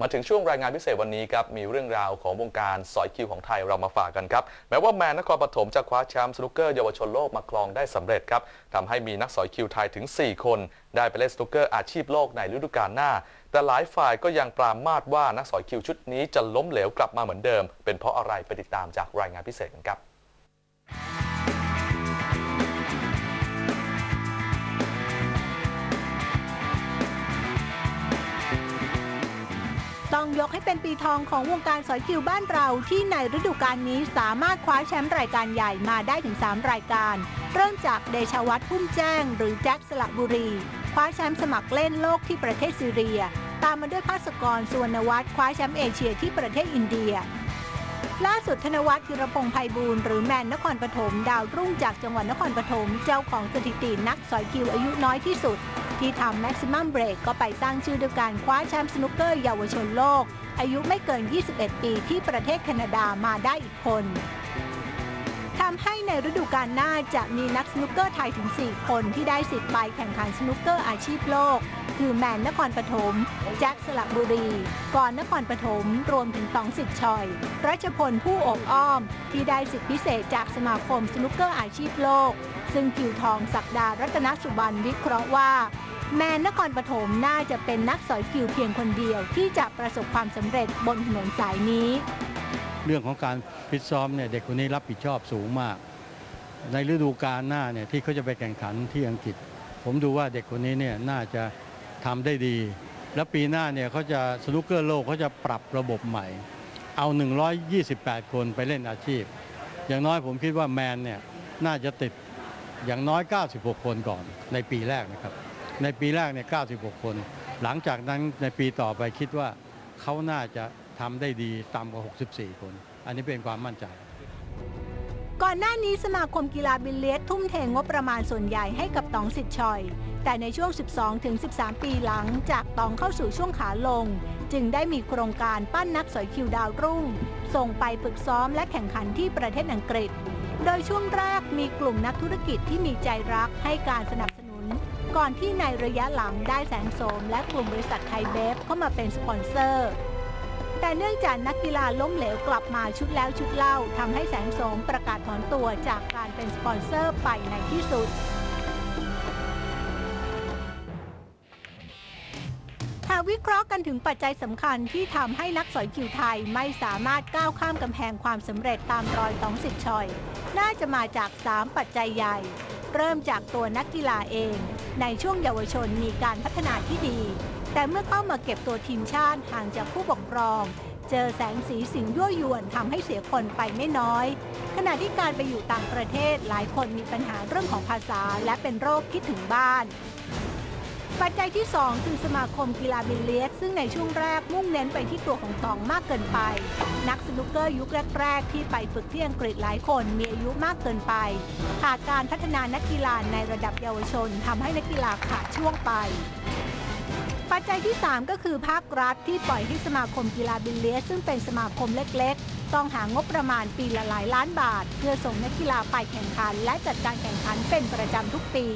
มาถึงช่วงรายงานพิเศษวันนี้ครับ มีเรื่องราวของวงการสอยคิวของไทยเรามาฝากกันครับ แม้ว่าแมนนครปฐมจะคว้าแชมป์สนุกเกอร์เยาวชนโลกมาครองได้สำเร็จครับทำให้มีนักสอยคิวไทยถึง 4 คน ได้ไปเล่นสนุกเกอร์อาชีพโลกในฤดูกาลหน้า แต่หลายฝ่ายก็ยังปรามาสว่านักสอยคิวชุดนี้จะล้มเหลวกลับมาเหมือนเดิม เป็นเพราะอะไรไปติดตามจากรายงานพิเศษกันครับ ยกให้เป็นปีทองของวงการสอยคิวบ้านเราที่ในฤดูกาลนี้สามารถคว้าแชมป์รายการใหญ่มาได้ถึง 3 รายการ เริ่มจากเดชวัฒน์พุ่มแจ้ง หรือแจ็คสระบุรี คว้าแชมป์สมัครเล่นโลกที่ประเทศซีเรีย ตามมาด้วยภาสกรสุวรรณวัฒน์คว้าแชมป์เอเชียที่ประเทศอินเดีย ล่าสุดธนวัฒน์ธีรพงษ์ไพบูลย์หรือแมนนครปฐมดาวรุ่งจากจังหวัดนครปฐมเจ้าของสถิตินักสอยคิวอายุน้อยที่สุด ที่ทำแม็กซิมัมเบรกก็ไปสร้างชื่อด้วยการคว้าแชมป์สนุกเกอร์เยาวชนโลก อายุไม่เกิน 21 ปีที่ประเทศแคนาดามาได้อีกคนทำให้ในฤดูกาลหน้าจะมีนักสนุกเกอร์ไทยถึง 4 คนที่ได้สิทธิ์ไปแข่งขันสนุกเกอร์อาชีพโลก คือแมนนครปฐมแจ็คสระบุรีกรนครปฐมรวมถึงตองสิทธิ์ชอย รัชพลผู้อบอ้อม ที่ได้สิทธิพิเศษจากสมาคมสนุกเกอร์อาชีพโลก ซึ่งคิวทองศักดารัตนสุบันวิเคราะห์ว่า แมนนครปฐมน่าจะเป็นนักสอยคิวเพียงคนเดียว ที่จะประสบความสำเร็จบนถนนสายนี้ เรื่องของการฟิตซ้อมเนี่ยเด็กคนนี้รับผิดชอบสูงมาก ในฤดูกาลหน้าเนี่ยที่เขาจะไปแข่งขันที่อังกฤษ ผมดูว่าเด็กคนนี้เนี่ยน่าจะทำได้ดี แล้วปีหน้าเนี่ยเขาจะสนุกเกอร์โลกเขาจะปรับระบบใหม่ เอา 128 คนไปเล่นอาชีพ อย่างน้อยผมคิดว่าแมนเนี่ยน่าจะติดอย่างน้อย 96 คนก่อนในปีแรกนะครับ ในปีแรกเนี่ย96 คน หลังจากนั้นในปีต่อไปคิดว่าเขาน่าจะทำได้ดีต่ำกว่า 64 คน อันนี้เป็นความมั่นใจ ก่อนหน้านี้สมาคมกีฬาบิลเลียดทุ่มเทงบประมาณส่วนใหญ่ให้กับตองสิทธิ์ชอย แต่ในช่วง 12-13 ปีหลังจากตองเข้าสู่ช่วงขาลง จึงได้มีโครงการปั้นนักสอยคิวดาวรุ่ง ส่งไปฝึกซ้อมและแข่งขันที่ประเทศอังกฤษ โดยช่วงแรกมีกลุ่มนักธุรกิจที่มีใจรักให้การสนับสนุน ก่อนที่ในระยะหลังได้แสงโสมและกลุ่มบริษัทไทยเบฟเข้ามาเป็นสปอนเซอร์ แต่เนื่องจากนักกีฬาล้มเหลวกลับมาชุดแล้วชุดเล่าทำให้แสงโสมประกาศถอนตัวจากการเป็นสปอนเซอร์ไปในที่สุดหากวิเคราะห์กันถึงปัจจัยสำคัญที่ทำให้นักสอยคิวไทยไม่สามารถก้าวข้ามกำแพงความสำเร็จตามรอยต้องสิทธิ์ชอย น่าจะมาจาก 3 ปัจจัยใหญ่ เริ่มจากตัวนักกีฬาเอง ในช่วงเยาวชนมีการพัฒนาที่ดี แต่เมื่อเข้ามาเก็บตัวทีมชาติห่างจากผู้ปกครอง เจอแสงสีสิ่งยั่วยวนทำให้เสียคนไปไม่น้อย ขณะที่การไปอยู่ต่างประเทศหลายคนมีปัญหาเรื่องของภาษาและเป็นโรคคิดถึงบ้าน ปัจจัยที่ 2 คือสมาคมกีฬาบิลเลียดซึ่งในช่วงแรกมุ่งเน้นไปที่ตัวของตองมากเกินไป นักสนุกเกอร์ยุคแรก ๆ ที่ไปฝึกที่อังกฤษหลายคนมีอายุมากเกินไปขาดการพัฒนานักกีฬาในระดับเยาวชนทำให้นักกีฬาขาดช่วงไป ปัจจัยที่ 3 ก็คือภาครัฐที่ปล่อยให้สมาคมกีฬาบิลเลียดซึ่งเป็นสมาคมเล็ก ๆ ต้องหางบประมาณปีละหลายล้านบาท เพื่อส่งนักกีฬาไปแข่งขัน และจัดการแข่งขันเป็นประจำทุกปี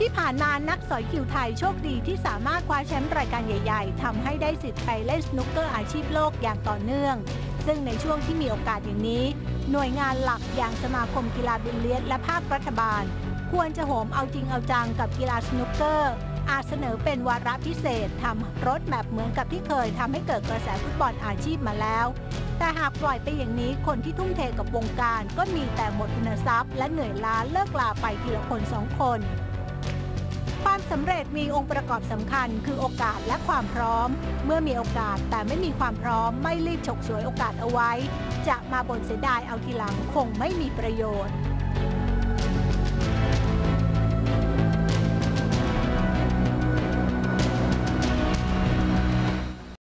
ที่ผ่านมานักสอยคิวไทยโชคดีที่สามารถคว้าแชมป์รายการใหญ่ๆทำให้ได้สิทธิ์ไปเล่นสนุกเกอร์อาชีพโลกอย่างต่อเนื่อง ซึ่งในช่วงที่มีโอกาสอย่างนี้ หน่วยงานหลักอย่างสมาคมกีฬาบิลเลียดและภาครัฐบาล ควรจะโหมเอาจริงเอาจังกับกีฬาสนุกเกอร์ อาจเสนอเป็นวาระพิเศษทำรถแมพเหมือนกับที่เคยทำให้เกิดกระแสฟุตบอลอาชีพมาแล้ว แต่หากปล่อยไปอย่างนี้คนที่ทุ่มเทกับวงการ ก็มีแต่หมดทุนทรัพย์ และเหนื่อยล้าเลิกลาไปทีละคนสองคน ความสำเร็จมีองค์ประกอบสำคัญคือโอกาสและความพร้อม เมื่อมีโอกาสแต่ไม่มีความพร้อมไม่รีบฉกฉวยโอกาสเอาไว้ จะมาบ่นเสียดายเอาทีหลังคงไม่มีประโยชน์